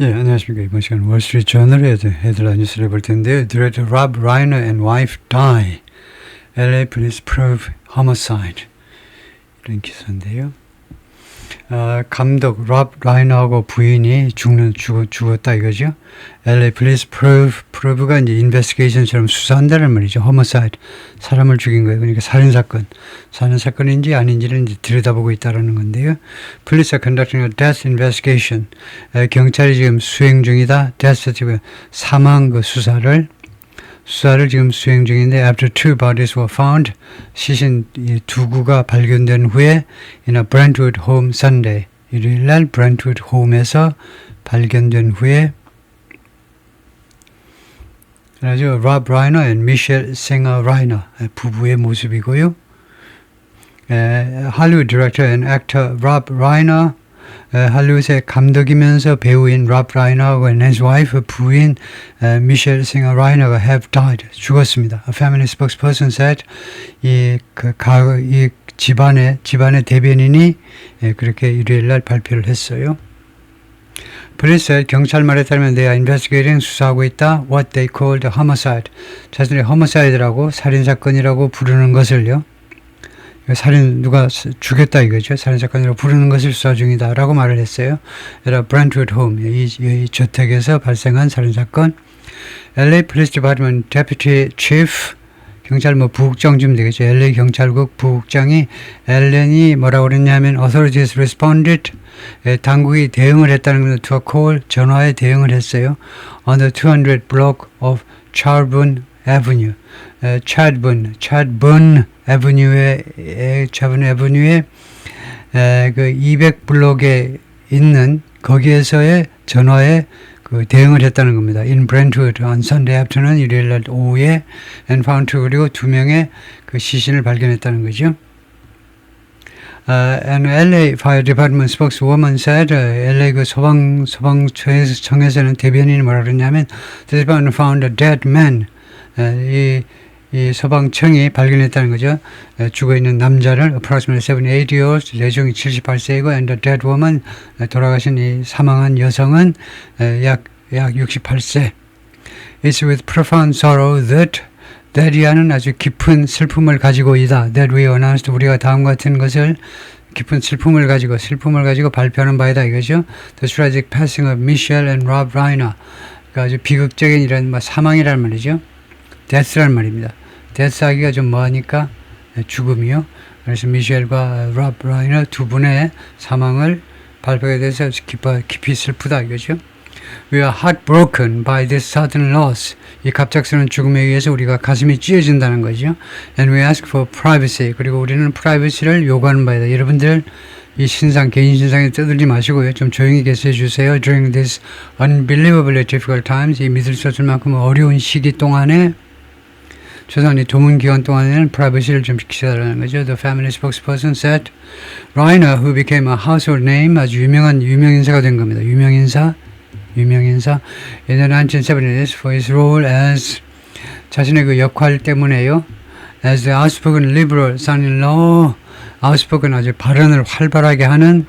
예, 안녕하십니까. 이번 시간 월스트리트 저널의 헤드라인 뉴스를 볼 텐데요. Director Rob Reiner and wife die. LA police prove homicide. 이런 기사인데요. 아, 감독 롭 라이너하고 부인이 죽는 죽, 죽었다 이거죠. LA police prove가 이제 investigation처럼 수사한다는 말이죠. homicide 사람을 죽인 거예요. 그러니까 살인 사건, 살인 사건인지 아닌지를 이제 들여다보고 있다라는 건데요. Are conducting a death investigation. 에, 경찰이 지금 수행 중이다. death 사망 그 수사를 수사를 지금 수행 중인데 after two bodies were found 시신 이두 구가 발견된 후에 in a Brentwood home Sunday 일요일 날 Brentwood home에서 발견된 후에 그래서 Rob Reiner and Michelle Singer Reiner 부부의 모습이고요. 에, 할리우드 디렉터 actor Rob Reiner 에, 할리우드의 감독이면서 배우인 롭 라이너하고 and his wife 부인 에, 미셸 싱어 라이너가 have died 죽었습니다. A family spokesperson said 이그 이 집안의 집안의 대변인이 예, 그렇게 일요일 날 발표를 했어요. police 경찰 말에 따르면 they are investigating 수사하고 있다 what they called homicide 자신의 homicide라고 살인 사건이라고 부르는 것을요. 살인 누가 죽였다 이거죠. 살인 사건이라고 부르는 것을 수사 중이다라고 말을 했어요. 에라 브랜트우드 홈, 이, 이 주택에서 발생한 살인 사건. LA Police Department 경찰 뭐 부국장 좀 되겠죠. LA 경찰국 부국장이 엘렌이 뭐라고 그랬냐면 authorities responded 예, 당국이 대응을 했다는 것은 to a call 전화에 대응을 했어요. on the 200 block of Charbon Avenue. 에, 차드본, 차드본 에버뉴에, 에, 차드본 에버뉴에 에, 그 200블록에 있는 거기에서의 전화에 그 대응을 했다는 겁니다. In Brentwood on Sunday afternoon 일요일 날 오후에 two 그리고 두 명의 그 시신을 발견했다는 거죠. Uh, an LA Fire Department spokeswoman said, uh, LA 그 소방 소방청에서는 대변인이 뭐라 그랬냐면, the department found a dead man. 에, 이, 이 소방청이 발견했다는 거죠. 에, 죽어 있는 남자를 approximately 78 years, 내종이 78세이고 and a dead woman, 에, 돌아가신 이 사망한 여성은 에, 약, 약 68세. It's with profound sorrow that 데리아는 아주 깊은 슬픔을 가지고 있다. That we announced 우리가 다음 같은 것을 깊은 슬픔을 가지고 슬픔을 가지고 발표하는 바이다 이거죠. The tragic passing of Michelle and Rob Reiner. 그러니까 아주 비극적인 이런 뭐 사망이란 말이죠. 데스란 말입니다. 데스하기가 좀 뭐하니까 죽음이요. 그래서 미셸과 롭 라이너 두 분의 사망을 발표에 대해서 깊어, 깊이 슬프다 이거죠. We are heartbroken by this sudden loss. 이 갑작스러운 죽음에 의해서 우리가 가슴이 찢어진다는 거죠. And we ask for privacy. 그리고 우리는 프라이버시를 요구하는 바이다. 여러분들 이 신상 개인 신상에 떠들지 마시고요. 좀 조용히 계세해 주세요. During this unbelievably difficult times 이 믿을 수 없을 만큼 어려운 시기 동안에 최소한 이 도문 기간 동안에는 프라이버시를 좀 지키자라는 거죠. The family spokesperson said, Reiner, who became a household name, 아주 유명한 유명 인사가 된 겁니다. 유명 인사, 유명 인사. In the 1970s, for his role as 자신의 그 역할 때문에요. As the outspoken liberal son-in-law, outspoken 아주 발언을 활발하게 하는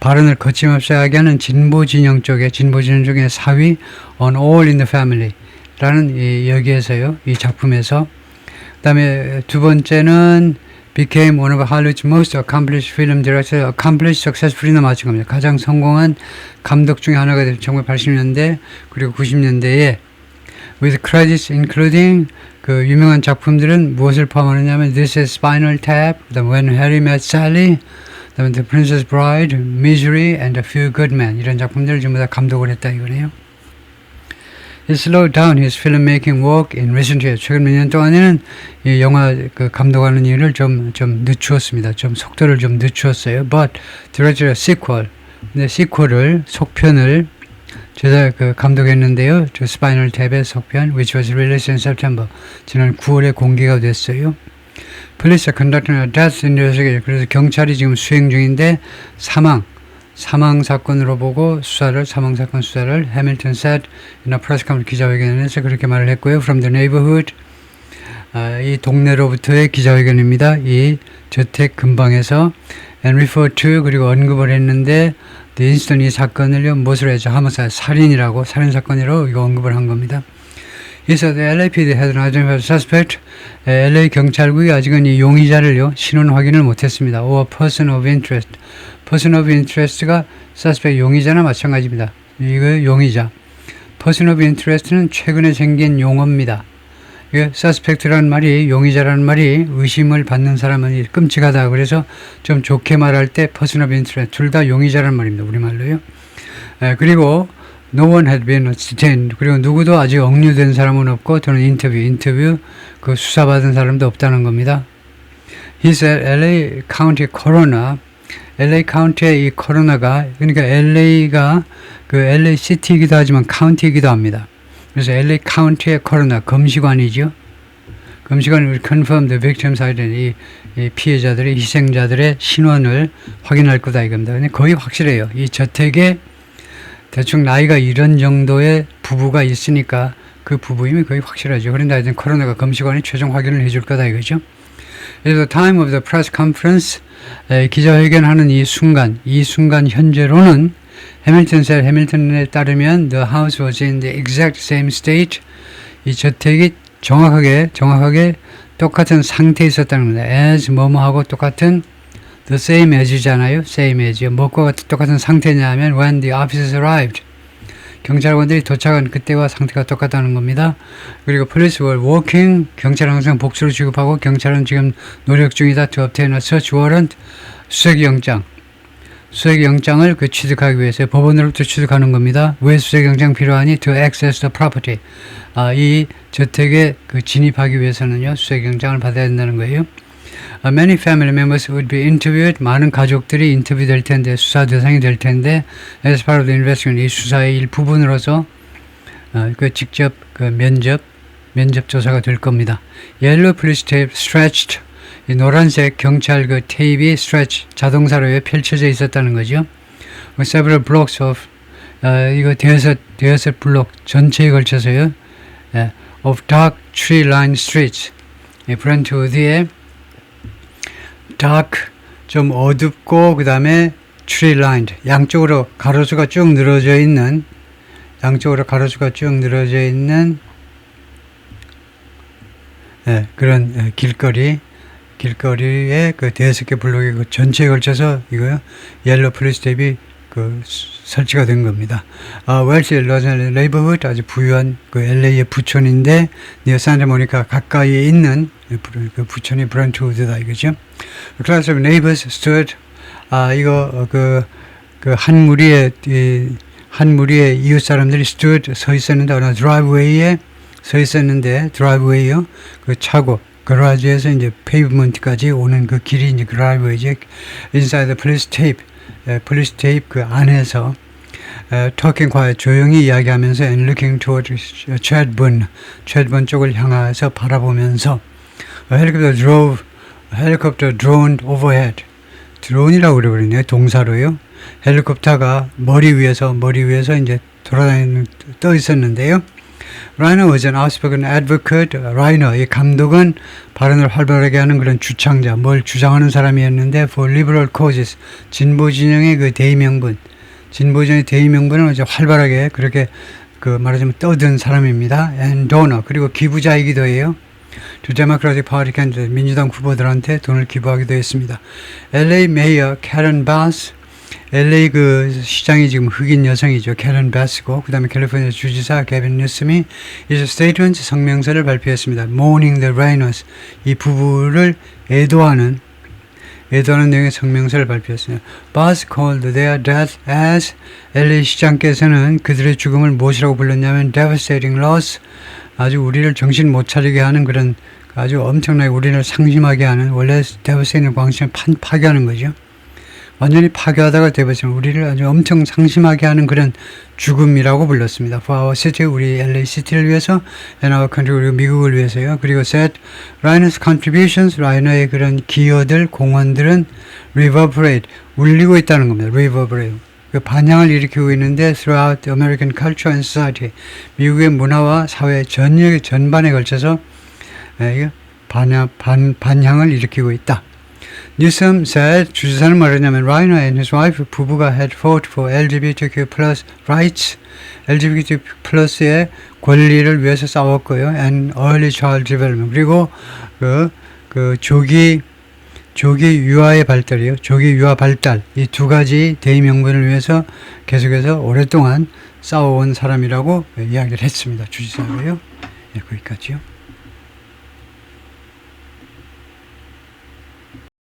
발언을 거침없이 하게 하는 진보 진영 쪽에 진보 진영 쪽의 사위 on all in the family. 라는 이 여기에서요. 이 작품에서 그 다음에 두 번째는 became one of Hollywood's most accomplished film directors. accomplished successful이나 겁니다. 가장 성공한 감독 중에 하나가 됐 1980년대 그리고 90년대에 with credits including 그 유명한 작품들은 무엇을 포함하느냐면 This is Spinal Tap, 그다음 When Harry Met Sally, 그다음에 The Princess Bride, Misery, and A Few Good Men 이런 작품들을 전부 다 감독을 했다 이거네요. He slowed down his filmmaking work in recent years. 최근 몇 년 동안에는 이 영화 그 감독하는 일을 좀, 좀 늦추었습니다. 좀 속도를 좀 늦추었어요. But directed a sequel. 근데 시퀄을, 속편을 제가 그 감독했는데요. 저 스파이널 탭의 속편, which was released in September. 지난 9월에 공개가 됐어요. Police are conducting a death investigation. 그래서 경찰이 지금 수행 중인데 사망, 사망 사건으로 보고 수사를 사망 사건 수사를 해밀턴 said in a press conference 기자회견에서 그렇게 말을 했고요. From the neighborhood 아, 이 동네로부터의 기자회견입니다. 이 저택 근방에서 and refer to 그리고 언급을 했는데 the incident 이 사건을요 무엇으로 했죠? 하면서 살인이라고 살인 사건이라고 이거 언급을 한 겁니다. The LAPD identified suspect. LA 경찰국이 아직은 이 용의자를요 신원 확인을 못했습니다. or person of interest. person of interest가 suspect 용의자나 마찬가지입니다. 이거 용의자. person of interest는 최근에 생긴 용어입니다. 이게 suspect라는 말이 용의자라는 말이 의심을 받는 사람은 끔찍하다. 그래서 좀 좋게 말할 때 person of interest 둘 다 용의자라는 말입니다. 우리말로요. 에, 그리고 no one had been detained. 그리고 누구도 아직 억류된 사람은 없고 또는 인터뷰, 인터뷰 그 수사받은 사람도 없다는 겁니다. He said LA County Coroner LA 카운티의 이 코로나가 그러니까 LA가 그 LA 시티이기도 하지만 카운티이기도 합니다. 그래서 LA 카운티의 코로나 검시관이죠. 검시관이 confirm the victim's identity. 이, 이 피해자들의 희생자들의 신원을 확인할 거다 이겁니다. 근데 거의 확실해요. 이 저택에 대충 나이가 이런 정도의 부부가 있으니까 그 부부임이 거의 확실하죠. 그런데 하여튼 코로나가 검시관이 최종 확인을 해줄 거다 이거죠. 그래서 time of the press conference 에, 기자회견하는 이 순간, 이 순간 현재로는 해밀턴 셀 해밀턴에 따르면 the house was in the exact same state. 이 저택이 정확하게 정확하게 똑같은 상태에 있었다는 겁니다. as 뭐뭐하고 똑같은 the same as잖아요. same as요. 뭐과 똑같은 상태냐면 when the officers arrived. 경찰관들이 도착한 그때와 상태가 똑같다는 겁니다. 그리고 police were walking. 경찰은 항상 복수를 취급하고 경찰은 지금 노력 중이다. to obtain a search warrant. 수색영장. 수색영장을 그 취득하기 위해서 법원으로부터 취득하는 겁니다. 왜 수색영장 필요하니? To access the property. 아, 이 저택에 그 진입하기 위해서는요, 수색영장을 받아야 된다는 거예요. Uh, many family members would be interviewed. 많은 가족들이 인터뷰 될 텐데, 수사 대상이 될 텐데, as part of the investigation, 이 수사의 일부분으로서, 어, 그 직접 그 면접, 면접 조사가 될 겁니다. Yellow police tape stretched. 이 노란색 경찰 그 테이프이 stretch, 자동사로 펼쳐져 있었다는 거죠. 그 several blocks of, 어, 이거 대여섯, 대여섯 블록 전체에 걸쳐서요. 예, of dark tree lined streets. 이 브런트우드에 dark 좀 어둡고 그 다음에 tree lined 양쪽으로 가로수가 쭉 늘어져 있는 양쪽으로 가로수가 쭉 늘어져 있는 예, 그런 예, 길거리 길거리에 그 대여섯 개 블록이 그 전체에 걸쳐서 이거요 옐로 프리스텝이 그 수- 설치가 된 겁니다. 아, 웰시 러셀 레이버후드 아주 부유한 그 LA의 부촌인데 니어 산타모니카 가까이에 있는 그 부촌이 브런트우드다 이거죠. A class of neighbors stood 아 이거 그 그한 무리의 이, 한 무리의 이웃 사람들이 stood 서 있었는데 어느 드라이브웨이에 서 있었는데 드라이브웨이요 그 차고 가라지에서 이제 페이브먼트까지 오는 그 길이 이제 드라이브웨이지 inside the police tape 에, police tape 그 안에서 에, talking quiet 조용히 이야기하면서 and looking toward Chadburn Chadburn 쪽을 향해서 바라보면서 a helicopter drove 헬리콥터 drone overhead. 드론이라고 그래버리네요 동사로요. 헬리콥터가 머리 위에서 머리 위에서 이제 돌아다니는 떠 있었는데요. 라이너 was an outspoken advocate 라이너 이 감독은 발언을 활발하게 하는 그런 주창자 뭘 주장하는 사람이었는데 for liberal causes. 진보 진영의 그 대의명분. 진보 진영의 대의명분을 이제 활발하게 그렇게 그 말하자면 떠든 사람입니다. And donor. 그리고 기부자이기도 해요 두 데모크라틱 파티 캔디데이트 민주당 후보들한테 돈을 기부하기도 했습니다. LA 메이어 캐런 바스 LA 그 시장이 지금 흑인 여성이죠. 캐런 바스고 그다음에 캘리포니아 주지사 개빈 뉴스미 이제 스테이트먼트 성명서를 발표했습니다. Mourning the Rainers 이 부부를 애도하는 애도하는 내용의 성명서를 발표했어요. Bass called their death as LA 시장께서는 그들의 죽음을 무엇이라고 불렀냐면 devastating loss 아주 우리를 정신 못 차리게 하는 그런 아주 엄청나게 우리를 상심하게 하는 원래 데버세이는 광신을 판, 파괴하는 거죠. 완전히 파괴하다가 데버세이는 우리를 아주 엄청 상심하게 하는 그런 죽음이라고 불렀습니다. For our city, 우리 LA 시티를 위해서, and our country, 그리고 미국을 위해서요. 그리고 said, Rhino's contributions, 라이너의 그런 기여들, 공헌들은 reverberate, 울리고 있다는 겁니다. reverberate. 그 반향을 일으키고 있는데 throughout American culture and society 미국의 문화와 사회 전역 전반에 걸쳐서 예, 반향, 반, 반향을 일으키고 있다. Newsom said, 주지사는 말했냐면 Reiner and his wife 부부가 had fought for LGBTQ rights, LGBTQ plus의 권리를 위해서 싸웠고요, and early child development 그리고 그, 그 조기 조기 유아의 발달이요, 조기 유아 발달 이 두 가지 대의 명분을 위해서 계속해서 오랫동안 싸워온 사람이라고 이야기를 했습니다. 주지사고요. 예, 거기까지요.